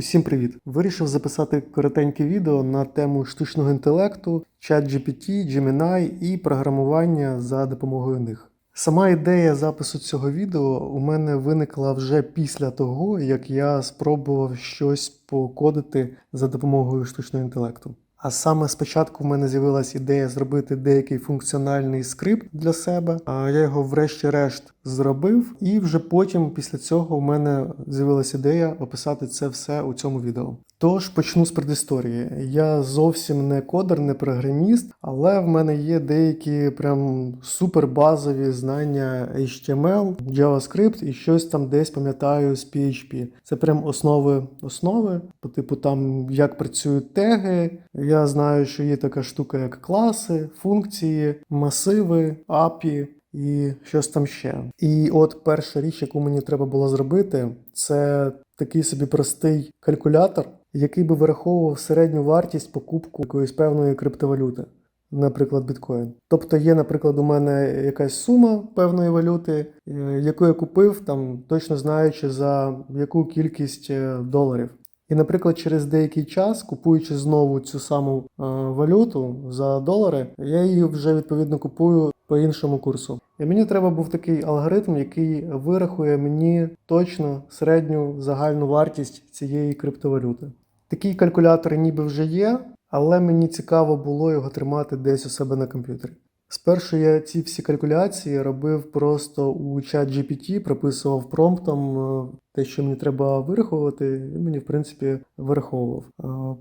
Усім привіт! Вирішив записати коротеньке відео на тему штучного інтелекту, ChatGPT, Gemini і програмування за допомогою них. Сама ідея запису цього відео у мене виникла вже після того, як я спробував щось покодити за допомогою штучного інтелекту. А саме спочатку в мене з'явилася ідея зробити деякий функціональний скрипт для себе. А я його врешті-решт зробив, і вже потім, після цього, в мене з'явилася ідея описати це все у цьому відео. Тож почну з предісторії. Я зовсім не кодер, не програміст, але в мене є деякі прям супербазові знання HTML, JavaScript і щось там десь пам'ятаю з PHP. Це прям основи основи, по типу там як працюють теги. Я знаю, що є така штука, як класи, функції, масиви, API. І щось там ще. І от перша річ, яку мені треба було зробити, це такий собі простий калькулятор, який би вираховував середню вартість покупку якоїсь певної криптовалюти, наприклад, біткоін. Тобто є, наприклад, у мене якась сума певної валюти, е, яку я купив, там точно знаючи за яку кількість е, доларів. І, наприклад, через деякий час, купуючи знову цю саму е, валюту за долари, я її вже відповідно купую по іншому курсу. І мені треба був такий алгоритм, який вирахує мені точно середню загальну вартість цієї криптовалюти. Такі калькулятори ніби вже є, але мені цікаво було його тримати десь у себе на комп'ютері. Спершу я ці всі калькуляції робив просто у чат GPT, прописував промптом е, те, що мені треба вираховувати, і мені, в принципі, вираховував.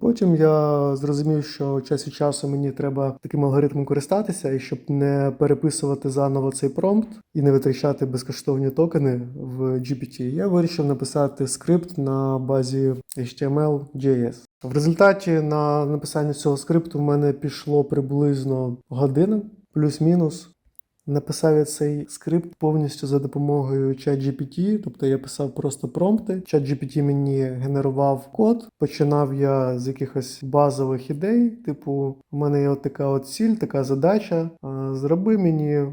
Потім я зрозумів, що час від часу мені треба таким алгоритмом користатися, і щоб не переписувати заново цей промпт і не витрачати безкоштовні токени в GPT, я вирішив написати скрипт на базі HTML.js. В результаті на написання цього скрипту в мене пішло приблизно година, плюс-мінус. Написав я цей скрипт повністю за допомогою ChatGPT, тобто я писав просто промпти. ChatGPT мені генерував код. Починав я з якихось базових ідей, типу, у мене є от така от ціль, така задача. Зроби мені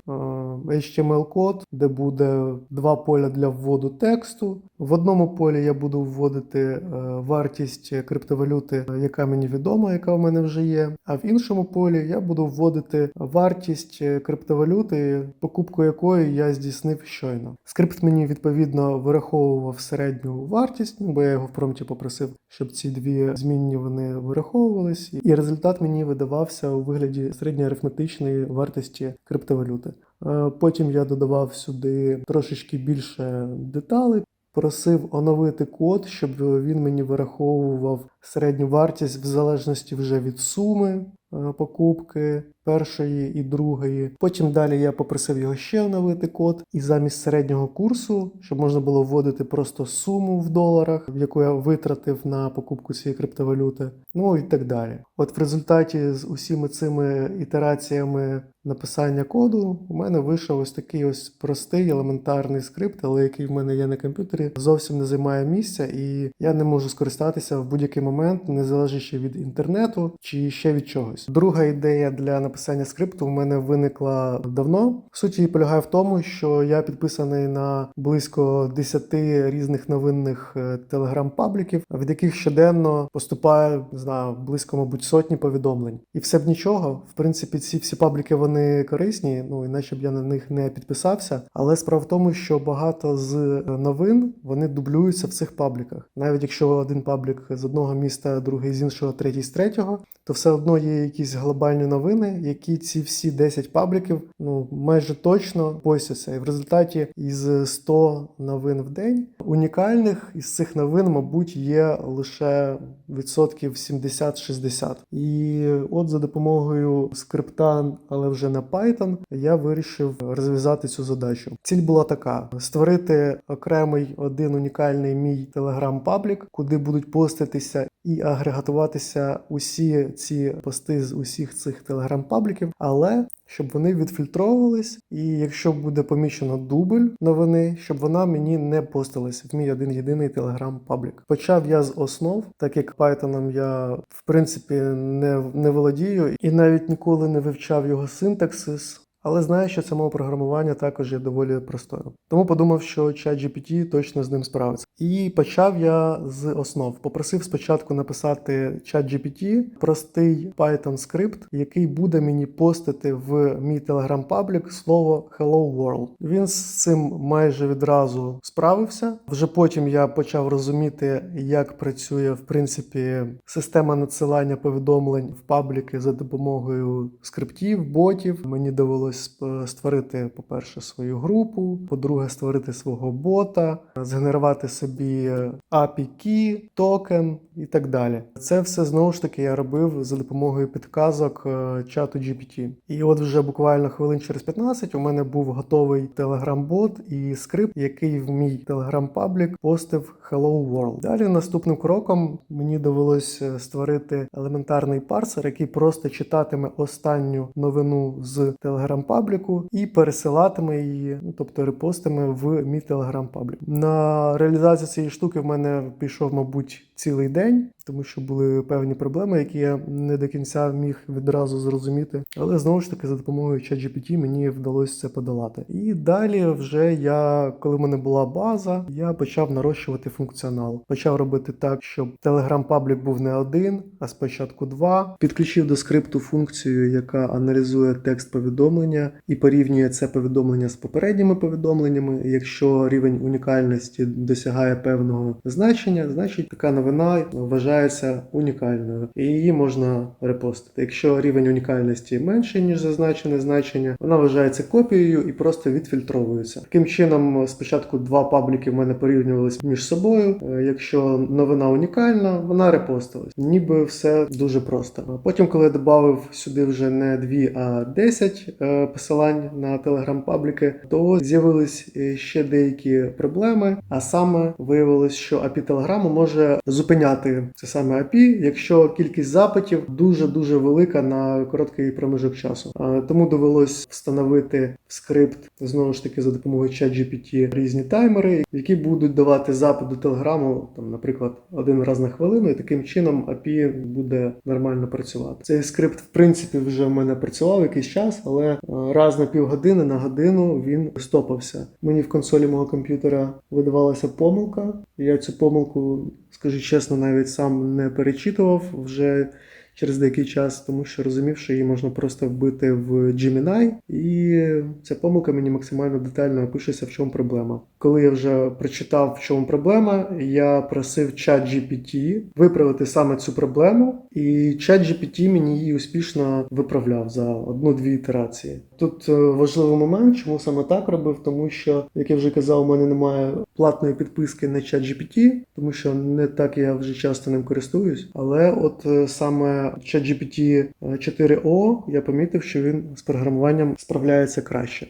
HTML-код, де буде два поля для вводу тексту. В одному полі я буду вводити е, вартість криптовалюти, яка мені відома, яка в мене вже є. А в іншому полі я буду вводити вартість е, криптовалюти, покупку якої я здійснив щойно. Скрипт мені відповідно вираховував середню вартість, ну, бо я його в промпті попросив, щоб ці дві змінні вони вираховувались, і результат мені видавався у вигляді середньоарифметичної вартості криптовалюти. Е, Потім я додавав сюди трошечки більше деталей. Просив оновити код, щоб він мені вираховував середню вартість в залежності вже від суми е, покупки першої і другої. Потім далі я попросив його ще оновити код, і замість середнього курсу, щоб можна було вводити просто суму в доларах, яку я витратив на покупку цієї криптовалюти, ну і так далі. От в результаті з усіми цими ітераціями написання коду у мене вийшов ось такий ось простий елементарний скрипт, але який в мене є на комп'ютері, зовсім не займає місця, і я не можу скористатися в будь-який момент, не залежачи від інтернету чи ще від чогось. Друга ідея для написання скрипту в мене виникла давно. Суть її полягає в тому, що я підписаний на близько 10 різних новинних е, телеграм-пабліків, від яких щоденно поступає не знаю, близько, мабуть, сотні повідомлень. І все б нічого. В принципі, ці всі пабліки вони корисні, ну іначе б я на них не підписався. Але справа в тому, що багато з новин вони дублюються в цих пабліках. Навіть якщо один паблік з одного міста, другий з іншого, третій з третього, то все одно є якісь глобальні новини, які ці всі 10 пабліків ну майже точно постяться. І в результаті із 100 новин в день унікальних із цих новин, мабуть, є лише відсотків 70-60. І от за допомогою скрипта, але вже на Python, я вирішив розв'язати цю задачу. Ціль була така: створити окремий один унікальний мій телеграм-паблік, куди будуть поститися і агрегатуватися усі ці пости з усіх цих телеграм-пабліків, але щоб вони відфільтровувались, і якщо буде помічено дубль новини, щоб вона мені не постилась в мій один єдиний телеграм-паблік. Почав я з основ, так як Python я в принципі не, не володію і навіть ніколи не вивчав його синтаксис. Але знаю, що мова програмування також є доволі простою. Тому подумав, що ChatGPT точно з ним справиться. І почав я з основ. Попросив спочатку написати ChatGPT простий Python скрипт, який буде мені постити в мій Telegram паблік слово Hello World. Він з цим майже відразу справився. Вже потім я почав розуміти, як працює в принципі система надсилання повідомлень в пабліки за допомогою скриптів, ботів. Мені довелось сп- створити, по-перше, свою групу, по-друге, створити свого бота, згенерувати собі API key, токен і так далі. Це все знову ж таки я робив за допомогою підказок е, чату GPT. І от вже буквально хвилин через 15 у мене був готовий Telegram-бот і скрипт, який в мій Telegram паблік постив Hello World. Далі наступним кроком мені довелось е, створити елементарний парсер, який просто читатиме останню новину з Telegram пабліку і пересилатиме її, ну тобто репостами в мій телеграм-паблік. На реалізацію цієї штуки в мене пішов, мабуть, цілий день, тому що були певні проблеми, які я не до кінця міг відразу зрозуміти. Але знову ж таки, за допомогою ChatGPT мені вдалося це подолати. І далі, вже я, коли в мене була база, я почав нарощувати функціонал. Почав робити так, щоб Telegram паблік був не один, а спочатку два. Підключив до скрипту функцію, яка аналізує текст повідомлення і порівнює це повідомлення з попередніми повідомленнями. Якщо рівень унікальності досягає певного значення, значить така новина вважається унікальною, і її можна репостити. Якщо рівень унікальності менший, ніж зазначене значення, вона вважається копією і просто відфільтровується. Таким чином, спочатку два пабліки в мене порівнювалися між собою. Е, Якщо новина унікальна, вона репостилась. Ніби все дуже просто. Потім, коли я додав сюди вже не 2, а 10 е, посилань на телеграм пабліки, то з'явились е, ще деякі проблеми. А саме виявилось, що API Телеграму може зупиняти це саме API, якщо кількість запитів дуже дуже велика на короткий проміжок часу. Тому довелось встановити в скрипт знову ж таки за допомогою ChatGPT різні таймери, які будуть давати запит до Телеграму, там, наприклад, один раз на хвилину, і таким чином API буде нормально працювати. Цей скрипт, в принципі, вже в мене працював якийсь час, але е, раз на півгодини на годину він стопався. Мені в консолі мого комп'ютера видавалася помилка. Я цю помилку, скажу чесно, навіть сам не перечитував вже через деякий час, тому що розумів, що її можна просто вбити в Gemini, і ця помилка мені максимально детально опишеться, в чому проблема. Коли я вже прочитав, в чому проблема, я просив чат GPT виправити саме цю проблему, і чат GPT мені її успішно виправляв за одну-дві ітерації. Тут е, важливий момент, чому саме так робив, тому що, як я вже казав, у мене немає платної підписки на чат GPT, тому що не так я вже часто ним користуюсь. Але от е, саме ChatGPT 4O я помітив, що він з програмуванням справляється краще.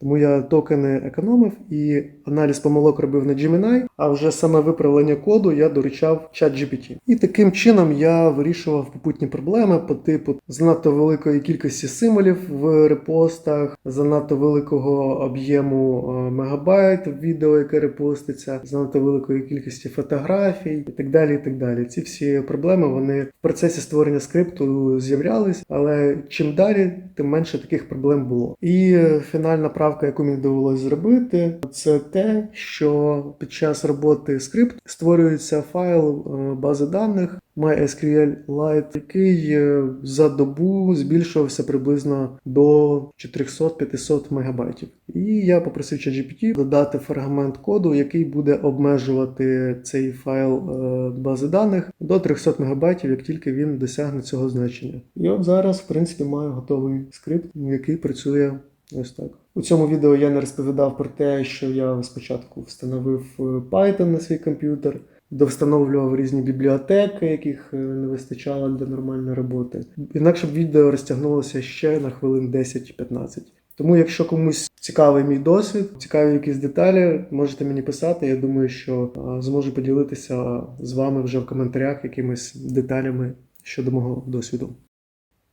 Тому я токени економив і аналіз помилок робив на Gemini, а вже саме виправлення коду я доручав ChatGPT. І таким чином я вирішував попутні проблеми по типу занадто великої кількості символів в репостах, занадто великого об'єму е, мегабайт відео, яке репоститься, занадто великої кількості фотографій і так далі. і так далі. Ці всі проблеми вони в процесі створення скрипту з'являлись, але чим далі, тим менше таких проблем було. І фінальна правка, яку мені довелося зробити, це те, що під час роботи скрипт створюється файл е, бази даних MySQL Lite, який е, за добу збільшувався приблизно до 400-500 мегабайтів. І я попросив ChatGPT додати фрагмент коду, який буде обмежувати цей файл е, бази даних до 300 мегабайтів, як тільки він досягне цього значення. І от зараз, в принципі, маю готовий скрипт, який працює ось так. У цьому відео я не розповідав про те, що я спочатку встановив е, Python на свій комп'ютер, довстановлював різні бібліотеки, яких е, не вистачало для нормальної роботи. Інакше б відео розтягнулося ще на хвилин 10-15. Тому, якщо комусь цікавий мій досвід, цікаві якісь деталі, можете мені писати. Я думаю, що е, зможу поділитися з вами вже в коментарях якимись деталями щодо мого досвіду.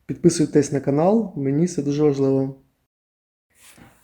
Підписуйтесь на канал, мені це дуже важливо.